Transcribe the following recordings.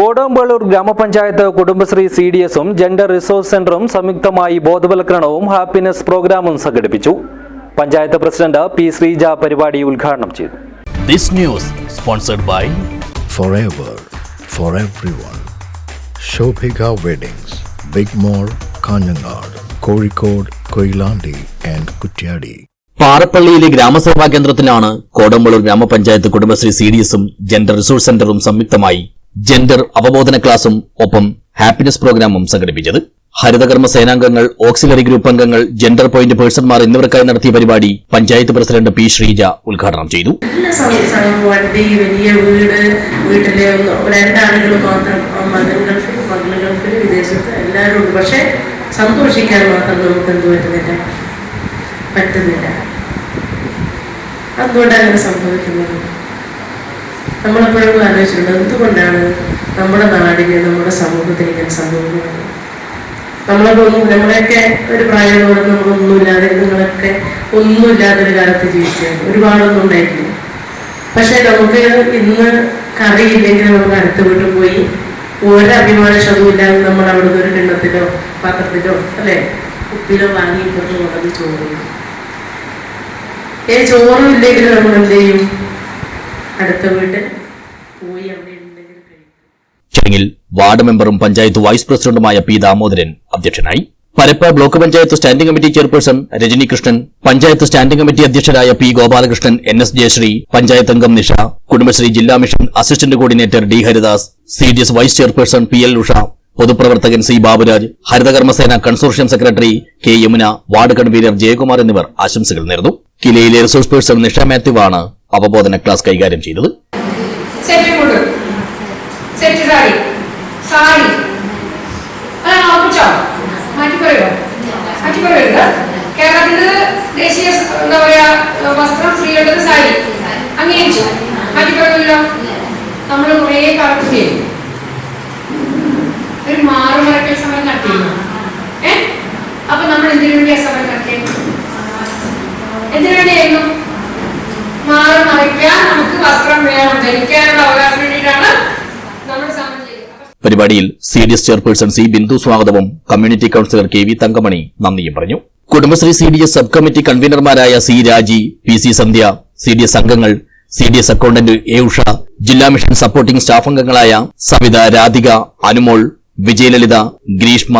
കോടമ്പള്ളൂർ ഗ്രാമപഞ്ചായത്ത് Kudumbashree C D എസും gender resource സെന്ററും സംയുക്തമായി ബോധവൽക്കരണവും ഹാപ്പിനെസ് പ്രോഗ്രാമും സംഘടിപ്പിച്ചു. പഞ്ചായത്ത് പ്രസിഡന്റ് പി ശ്രീജ പരിപാടി ഉദ്ഘാടനം ചെയ്തു. This news sponsored by forever for everyone. Shobhika Weddings, big mall Kanhangad Kozhikode Koilandi and Kuttiadi പാറപ്പള്ളിയിലെ ഗ്രാമസഭാ കേന്ദ്രത്തിലാണ് കോടമ്പളൂർ ഗ്രാമപഞ്ചായത്ത് കുടുംബശ്രീ സി ഡി എസും ജെൻഡർ റിസോഴ്സ് സെന്ററും സംയുക്തമായി ജെൻഡർ അവബോധന ക്ലാസും ഒപ്പം ഹാപ്പിനെസ് പ്രോഗ്രാമും സംഘടിപ്പിച്ചത്. ഹരിതകർമ്മ സേനാംഗങ്ങൾ ഓക്സിലറി ഗ്രൂപ്പ് അംഗങ്ങൾ ജെൻഡർ പോയിന്റ് പേഴ്സൺമാർ എന്നിവർക്കായി നടത്തിയ പരിപാടി പഞ്ചായത്ത് പ്രസിഡന്റ് പി ശ്രീജ ഉദ്ഘാടനം ചെയ്തു. വണ്ടി വലിയ വീട് വീട്ടിലെ രണ്ടാളുകൾ മാത്രം മകൻ ഗൾഫിൽ മകൾ വിദേശത്ത് എല്ലാവരും പക്ഷേ സന്തോഷിക്കാൻ മാത്രം നമുക്ക് എന്ത് പറ്റുന്നില്ല? പറ്റുന്നില്ല. അങ്ങനെ സംഭവിക്കുന്നത്. നമ്മളെപ്പോഴും ആലോചിച്ചിട്ടുണ്ട് എന്തുകൊണ്ടാണ് നമ്മുടെ നാടിന് നമ്മുടെ സമൂഹത്തിന് ഇങ്ങനെ സംഭവിക്കുന്നത്? നമ്മളൊക്കെ ഒന്നും നമ്മളെയൊക്കെ ഒരു പ്രായത്തോടെ നമ്മളൊന്നുമില്ലാതെ നിങ്ങളൊക്കെ ഒന്നുമില്ലാതെ ഒരു കാലത്ത് ജീവിച്ചത് ഒരുപാടൊന്നും ഉണ്ടായിട്ടില്ല. പക്ഷെ നമുക്ക് ഇന്ന് കറിയില്ലെങ്കിൽ നമുക്ക് അടുത്ത വീട്ടിൽ പോയി ഒരു ഇല്ലാതെ നമ്മൾ അവിടുന്ന് ഒരു കിണ്ണത്തിലോ പാത്രത്തിലോ അല്ലെ? ഉപ്പിലോ വാങ്ങി കൊണ്ട് കൊണ്ടത് ചോറ് ഏ ചോറും ഇല്ലെങ്കിൽ നമ്മൾ എന്ത് ചെയ്യും? അടുത്ത വീട്ടിൽ പോയി ചടങ്ങിൽ വാർഡ് മെമ്പറും പഞ്ചായത്ത് വൈസ് പ്രസിഡന്റുമായ പി ദാമോദരൻ അധ്യക്ഷനായി. Parappa block panchayat standing committee chairperson Rajani Krishnan panchayat standing committee അധ്യക്ഷരായ P Gopalakrishnan N S Jayasree panchayat അംഗം നിഷ കുടുംബശ്രീ ജില്ലാ mission assistant coordinator D Haridas C D S vice chairperson P L Usha പൊതുപ്രവർത്തകൻ C Baburaj Harithakarmasena consortium secretary K Yamuna ward convener Jayakumar എന്നിവർ ആശംസകൾ നേർന്നു. കിലയിലെ resource person Nisha Mathew ആണ് അവബോധന class കൈകാര്യം ചെയ്തത്. ദേശീയ വസ്ത്രം സാരി. പറയുമല്ലോ നമ്മൾ കുറേ ഏ? അപ്പൊ നമ്മൾ എന്തിനു വേണ്ടിയാ സമരം നടത്തിയത് എന്തിനു വേണ്ടിയായിരുന്നു? മാറി മറിക്കാൻ നമുക്ക് വസ്ത്രം വേണം ധരിക്കാനുള്ള അവകാശം വേണ്ടിയിട്ടാണ് പരിപാടിയിൽ C D S chairperson C Bindu സ്വാഗതവും community councillor K V Thankamani നന്ദിയും പറഞ്ഞു. Kudumbashree C D S sub committee കൺവീനർമാരായ C Raji P C Sandhya C D S അംഗങ്ങൾ C D S accountant A Usha ജില്ലാ mission supporting staff അംഗങ്ങളായ സവിത രാധിക അനുമോൾ വിജയലളിത ഗ്രീഷ്മ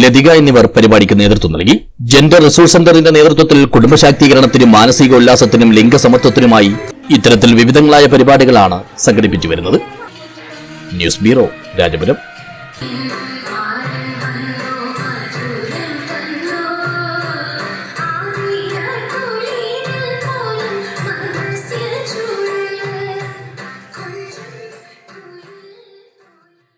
ലതിക എന്നിവർ പരിപാടിക്ക് നേതൃത്വം നൽകി. ജെൻഡർ റിസോഴ്സ് സെന്ററിന്റെ നേതൃത്വത്തിൽ കുടുംബശാക്തീകരണത്തിനും മാനസിക ഉല്ലാസത്തിനും ലിംഗസമത്വത്തിനുമായി ഇത്തരത്തിൽ വിവിധങ്ങളായ പരിപാടികളാണ് സംഘടിപ്പിച്ചു വരുന്നത്. News bureau Rajapuram.